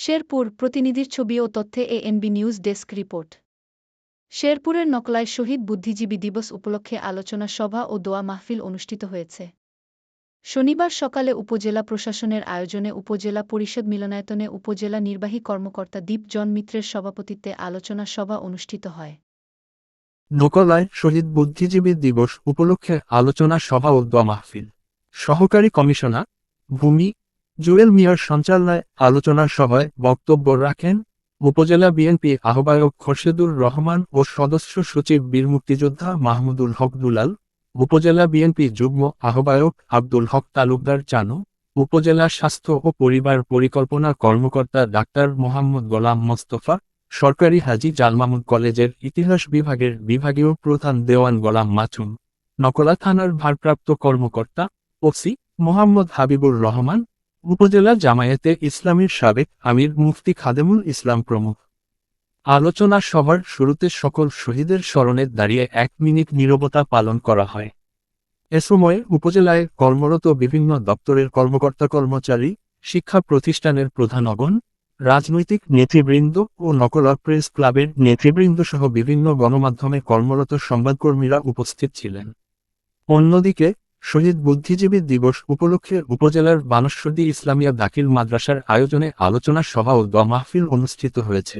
শেরপুর প্রতিনিধির ছবি ও তথ্যে এএনবি নিউজ ডেস্ক রিপোর্ট। শেরপুরের নকলায় শহীদ বুদ্ধিজীবী দিবস উপলক্ষে আলোচনা সভা ও দোয়া মাহফিল অনুষ্ঠিত হয়েছে। শনিবার সকালে উপজেলা প্রশাসনের আয়োজনে উপজেলা পরিষদ মিলনায়তনে উপজেলা নির্বাহী কর্মকর্তা দীপ জন মিত্রের সভাপতিত্বে আলোচনা সভা অনুষ্ঠিত হয়। নকলায় শহীদ বুদ্ধিজীবী দিবস উপলক্ষে আলোচনা সভা ও দোয়া মাহফিল। সহকারী কমিশনার, ভূমি জুয়েল মিয়ার সঞ্চালনায় আলোচনা সভায় বক্তব্য রাখেন উপজেলা বিএনপি আহ্বায়ক খোরশেদুর রহমান ও সদস্য সচিব বীর মুক্তিযোদ্ধা মাহমুদুল হক দুলাল, উপজেলা বিএনপি যুগ্ম আহ্বায়ক আব্দুল হক তালুকদার চানু, উপজেলা স্বাস্থ্য ও পরিবার পরিকল্পনা কর্মকর্তা ডাক্তার মোহাম্মদ গোলাম মোস্তফা, সরকারি হাজি জালমামুদ কলেজের ইতিহাস বিভাগের বিভাগীয় প্রধান দেওয়ান গোলাম মাছুম নকলা থানার ভারপ্রাপ্ত কর্মকর্তা ওসি মোহাম্মদ হাবিবুর রহমান উপজেলা জামায়াতে ইসলামীর সাবেক আমির মুফতি খাদেমুল ইসলাম প্রমুখ। আলোচনা সভার শুরুতে সকল শহীদের স্মরণে দাঁড়িয়ে এক মিনিট নীরবতা পালন করা হয়। এ সময় উপজেলায় কর্মরত বিভিন্ন দপ্তরের কর্মকর্তা কর্মচারী, শিক্ষা প্রতিষ্ঠানের প্রধানগণ রাজনৈতিক নেতৃবৃন্দ ও নকলা প্রেস ক্লাবের নেতৃবৃন্দ সহ বিভিন্ন গণমাধ্যমে কর্মরত সংবাদকর্মীরা উপস্থিত ছিলেন। অন্যদিকে শহীদ বুদ্ধিজীবী দিবস উপলক্ষে উপজেলার বানস্বদী ইসলামিয়া দাখিল মাদ্রাসার আয়োজনে আলোচনা সভা ও দোয়া মাহফিল অনুষ্ঠিত হয়েছে।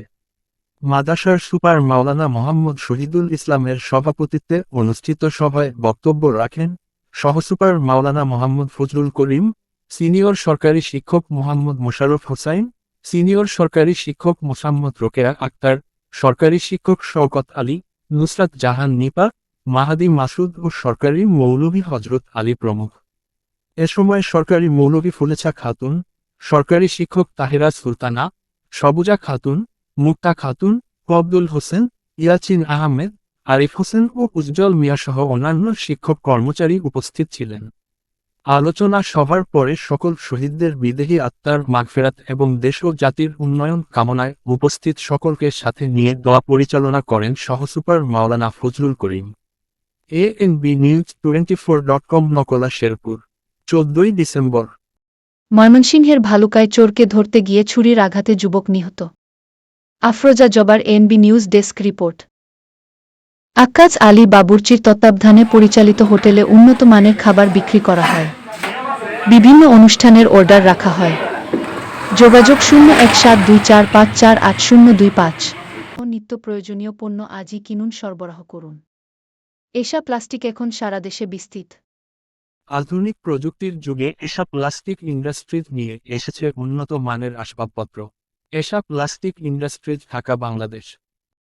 মাদ্রাসার সুপার মাওলানা মোহাম্মদ শহীদুল ইসলামের সভাপতিত্বে অনুষ্ঠিত সভায় বক্তব্য রাখেন সহসুপার মাওলানা মোহাম্মদ ফজলুল করিম, সিনিয়র সরকারি শিক্ষক মোহাম্মদ মোশাররফ হোসাইন, সিনিয়র সরকারি শিক্ষক মোসাম্মদ রোকেয়া আক্তার, সরকারি শিক্ষক শওকত আলী, নুসরাত জাহান নিপা মাহাদি মাসুদ ও সরকারি মৌলভী হজরত আলী প্রমুখ। এ সময় সরকারি মৌলভী ফুলেছা খাতুন, সরকারি শিক্ষক তাহেরা সুলতানা, সবুজা খাতুন, মুক্তা খাতুন কবদুল হোসেন, ইয়াচিন আহমেদ, আরিফ হোসেন ও উজ্জ্বল মিয়া সহ অন্যান্য শিক্ষক কর্মচারী উপস্থিত ছিলেন। আলোচনা সভার পরে সকল শহীদদের বিদেহী আত্মার মাগফেরাত এবং দেশ ও জাতির উন্নয়ন কামনায় উপস্থিত সকলকে সাথে নিয়ে দোয়া পরিচালনা করেন সহসুপার মাওলানা Fazlul Karim. News twenty four dot com Nakla Sherpur, চোদ্দই ডিসেম্বর। ময়মনসিংহের ভালুকায় চোরকে ধরতে গিয়ে ছুরির আঘাতে যুবক নিহত। আফরোজা জবার NB news desk report Akkaj Ali বাবুর্চির তত্ত্বাবধানে পরিচালিত হোটেলে উন্নত মানের খাবার বিক্রি করা হয়। বিভিন্ন অনুষ্ঠানের অর্ডার রাখা হয়। যোগাযোগ শূন্য এক সাত দুই চার পাঁচ চার আট শূন্য দুই পাঁচ। ও নিত্য প্রয়োজনীয় পণ্য আজই কিনুন, সরবরাহ করুন। এসা প্লাস্টিক এখন সারা দেশে বিস্তৃত। আধুনিক প্রযুক্তির যুগে এসা প্লাস্টিক ইন্ডাস্ট্রিজ নিয়ে এসেছে উন্নত মানের আসবাবপত্র। এসা প্লাস্টিক ইন্ডাস্ট্রিজ ঢাকা, বাংলাদেশ।